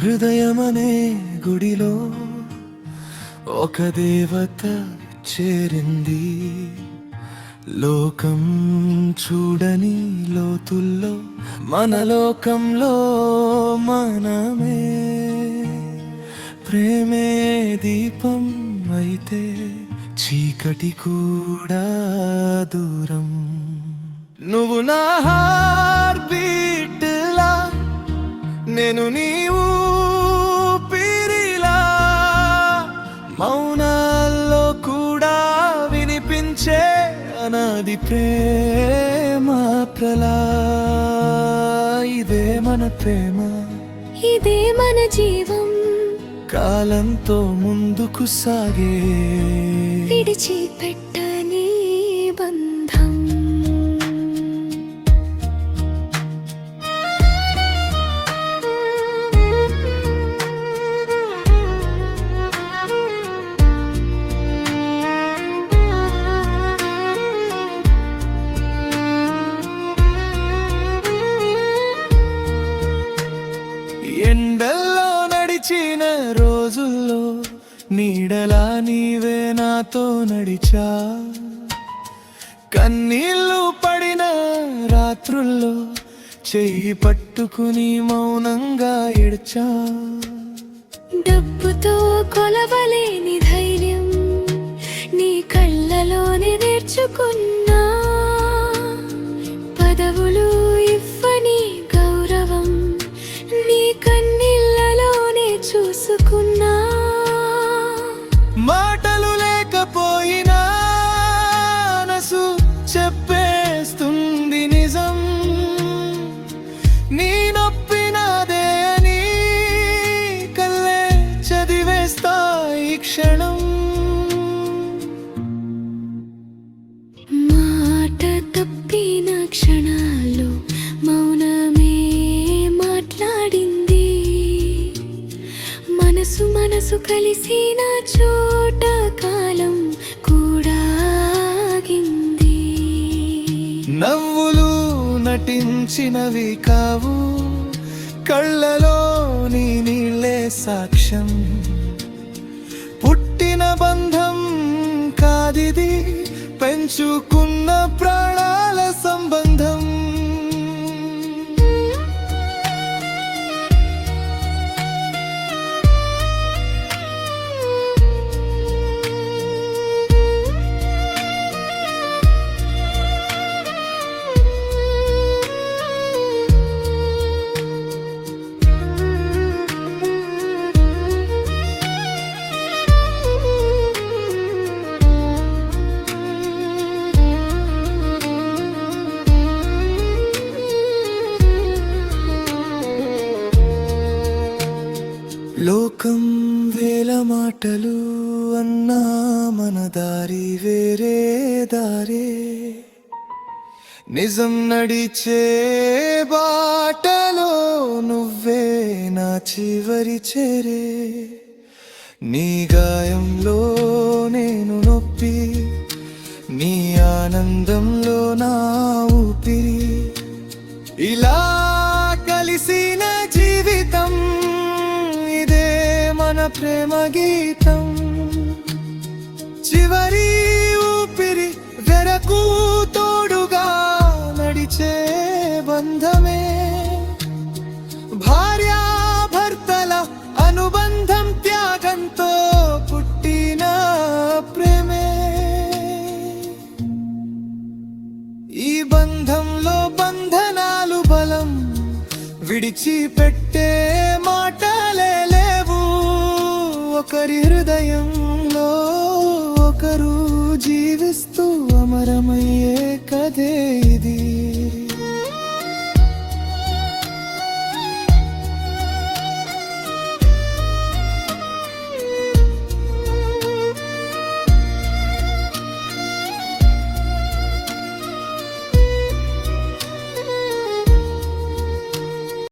హృదయమనే గుడిలో ఒక దేవత చేరింది. లోకం చూడని లోతుల్లో మన లోకంలో మనమే. ప్రేమే దీపం అయితే చీకటి కూడా దూరం. నువ్వు నా హార్ట్ బీట్లా నేను నీవు వినిపించే అనాది ప్రేమ ప్రలా ఇదే మన ప్రేమ. ఇదే మన జీవం. కాలంతో ముందుకు సాగే. విడిచిపెట్టని ఎండల్లో నడిచిన రోజుల్లో నీడలా నీవే నాతో నడిచా. కన్నీళ్ళు పడిన రాత్రుల్లో చెయ్యి పట్టుకుని మౌనంగా ఎడ్చా డబ్బుతో కొలవలేని ధైర్యం నీ కళ్ళలోనే నేర్చుకున్నా. పదవులు క్షణం. మాట తప్పిన క్షణాల్లో మౌనమే మాట్లాడింది. మనసు మనసు కలిసిన చోట కాలం కూడా ఆగింది. నవ్వులు నటించినవి కావు. కళ్ళలో నీ నీళ్ళే సాక్ష్యం. బంధం కాదిది. పెంచుకున్న ప్రా లోకం వేల మాటలు అన్నా మన దారి వేరే దారే. నిజం నడిచే బాటలో నువ్వే నా చివరి చేరే. నీ గాయంలో నేను నొప్పి నీ ఆనందంలో నా ఊపిరి. ఇలా కలిసిన మన ప్రేమ గీతం. చివరి ఊపిరి వెరకు తోడుగా నడిచే బంధమే. భార్యాభర్తల అనుబంధం త్యాగంతో పుట్టిన ప్రేమే. ఈ బంధంలో బంధనాలు బలం విడిచిపెట్టే ఎవరి హృదయంలో ఒకరు జీవిస్తూ అమరమయ్యే కథే ఇది.